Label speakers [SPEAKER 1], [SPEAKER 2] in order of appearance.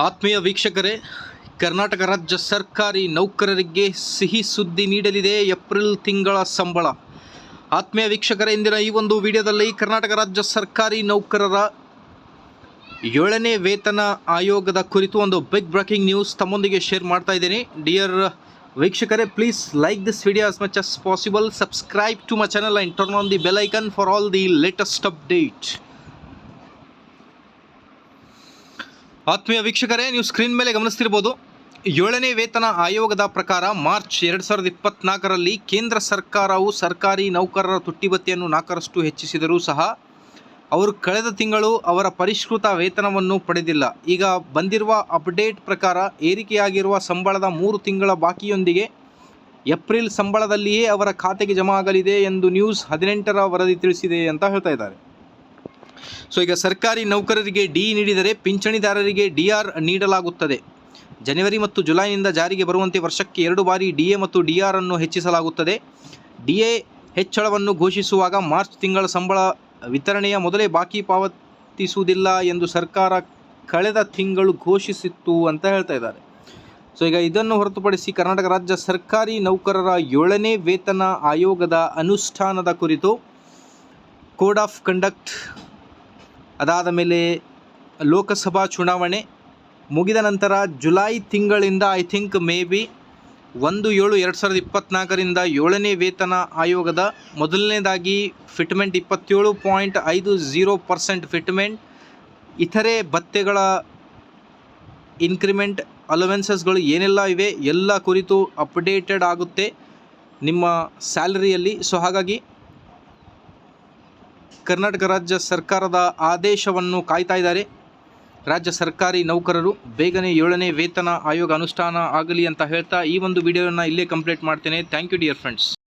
[SPEAKER 1] ಆತ್ಮೀಯ ವೀಕ್ಷಕರೇ, ಕರ್ನಾಟಕ ರಾಜ್ಯ ಸರ್ಕಾರಿ ನೌಕರರಿಗೆ ಸಿಹಿ ಸುದ್ದಿ ನೀಡಲಿದೆ ಏಪ್ರಿಲ್ ತಿಂಗಳ ಸಂಬಳ. ಆತ್ಮೀಯ ವೀಕ್ಷಕರೇ, ಇಂದಿನ ಈ ಒಂದು ವಿಡಿಯೋದಲ್ಲಿ ಕರ್ನಾಟಕ ರಾಜ್ಯ ಸರ್ಕಾರಿ ನೌಕರರ ಏಳನೇ ವೇತನ ಆಯೋಗದ ಕುರಿತು ಒಂದು ಬಿಗ್ ಬ್ರೇಕಿಂಗ್ ನ್ಯೂಸ್ ತಮ್ಮೊಂದಿಗೆ ಶೇರ್ ಮಾಡ್ತಾ ಇದ್ದೀನಿ. ಡಿಯರ್ ವೀಕ್ಷಕರೇ please like this video as much as possible subscribe to my channel and turn on the bell icon for all the latest update ಆತ್ಮೀಯ ವೀಕ್ಷಕರೇ, ನೀವು ಸ್ಕ್ರೀನ್ ಮೇಲೆ ಗಮನಿಸ್ತಿರ್ಬೋದು, ಏಳನೇ ವೇತನ ಆಯೋಗದ ಪ್ರಕಾರ ಮಾರ್ಚ್ ಎರಡು ಸಾವಿರದ ಇಪ್ಪತ್ನಾಲ್ಕರಲ್ಲಿ ಕೇಂದ್ರ ಸರ್ಕಾರವು ಸರ್ಕಾರಿ ನೌಕರರ ತುಟ್ಟಿಬತ್ತಿಯನ್ನು ನಾಲ್ಕರಷ್ಟು ಹೆಚ್ಚಿಸಿದರೂ ಸಹ ಅವರು ಕಳೆದ ತಿಂಗಳು ಅವರ ಪರಿಷ್ಕೃತ ವೇತನವನ್ನು ಪಡೆದಿಲ್ಲ. ಈಗ ಬಂದಿರುವ ಅಪ್ಡೇಟ್ ಪ್ರಕಾರ ಏರಿಕೆಯಾಗಿರುವ ಸಂಬಳದ ಮೂರು ತಿಂಗಳ ಬಾಕಿಯೊಂದಿಗೆ ಏಪ್ರಿಲ್ ಸಂಬಳದಲ್ಲಿಯೇ ಅವರ ಖಾತೆಗೆ ಜಮಾ ಆಗಲಿದೆ ಎಂದು ನ್ಯೂಸ್ ಹದಿನೆಂಟರ ವರದಿ ತಿಳಿಸಿದೆ ಅಂತ ಹೇಳ್ತಾ ಇದ್ದಾರೆ. ಸೊ ಈಗ ಸರ್ಕಾರಿ ನೌಕರರಿಗೆ ಡಿ ನೀಡಿದರೆ ಪಿಂಚಣಿದಾರರಿಗೆ ಡಿ ಆರ್ ನೀಡಲಾಗುತ್ತದೆ. ಜನವರಿ ಮತ್ತು ಜುಲೈನಿಂದ ಜಾರಿಗೆ ಬರುವಂತೆ ವರ್ಷಕ್ಕೆ ಎರಡು ಬಾರಿ ಡಿ ಮತ್ತು ಡಿ ಆರ್ ಅನ್ನು ಹೆಚ್ಚಿಸಲಾಗುತ್ತದೆ. ಡಿ ಹೆಚ್ಚಳವನ್ನು ಘೋಷಿಸುವಾಗ ಮಾರ್ಚ್ ತಿಂಗಳ ಸಂಬಳ ವಿತರಣೆಯ ಮೊದಲೇ ಬಾಕಿ ಪಾವತಿಸುವುದಿಲ್ಲ ಎಂದು ಸರ್ಕಾರ ಕಳೆದ ತಿಂಗಳು ಘೋಷಿಸಿತ್ತು ಅಂತ ಹೇಳ್ತಾ ಇದ್ದಾರೆ. ಸೊ ಈಗ ಇದನ್ನು ಹೊರತುಪಡಿಸಿ ಕರ್ನಾಟಕ ರಾಜ್ಯ ಸರ್ಕಾರಿ ನೌಕರರ ಏಳನೇ ವೇತನ ಆಯೋಗದ ಅನುಷ್ಠಾನದ ಕುರಿತು ಕೋಡ್ ಆಫ್ ಕಂಡಕ್ಟ್ ಅದಾದ ಮೇಲೆ ಲೋಕಸಭಾ ಚುನಾವಣೆ ಮುಗಿದ ನಂತರ ಜುಲೈ ತಿಂಗಳಿಂದ ಐ ಥಿಂಕ್ ಮೇ ಬಿ ಒಂದು ಏಳು ಎರಡು ಸಾವಿರದ ಇಪ್ಪತ್ತ್ನಾಲ್ಕರಿಂದ ಏಳನೇ ವೇತನ ಆಯೋಗದ ಮೊದಲನೇದಾಗಿ ಫಿಟ್ಮೆಂಟ್ ಇಪ್ಪತ್ತೇಳು ಪಾಯಿಂಟ್ ಐದು ಝೀರೋ ಪರ್ಸೆಂಟ್ ಫಿಟ್ಮೆಂಟ್, ಇತರೆ ಭತ್ಯೆಗಳ ಇನ್ಕ್ರಿಮೆಂಟ್, ಅಲವೆನ್ಸಸ್ಗಳು ಏನೆಲ್ಲ ಇವೆ ಎಲ್ಲ ಕುರಿತು ಅಪ್ಡೇಟೆಡ್ ಆಗುತ್ತೆ ನಿಮ್ಮ ಸ್ಯಾಲರಿಯಲ್ಲಿ. ಸೊ ಹಾಗಾಗಿ ಕರ್ನಾಟಕ ರಾಜ್ಯ ಸರ್ಕಾರದ ಆದೇಶವನ್ನು ಕಾಯ್ತಾ ಇದ್ದಾರೆ. ರಾಜ್ಯ ಸರ್ಕಾರಿ ನೌಕರರು ಬೇಗನೆ ಏಳನೇ ವೇತನ ಆಯೋಗ ಅನುಷ್ಠಾನ ಆಗಲಿ ಅಂತ ಹೇಳ್ತಾ ಈ ಒಂದು ವಿಡಿಯೋನ ಇಲ್ಲೇ ಕಂಪ್ಲೀಟ್ ಮಾಡ್ತೇನೆ. Thank you dear friends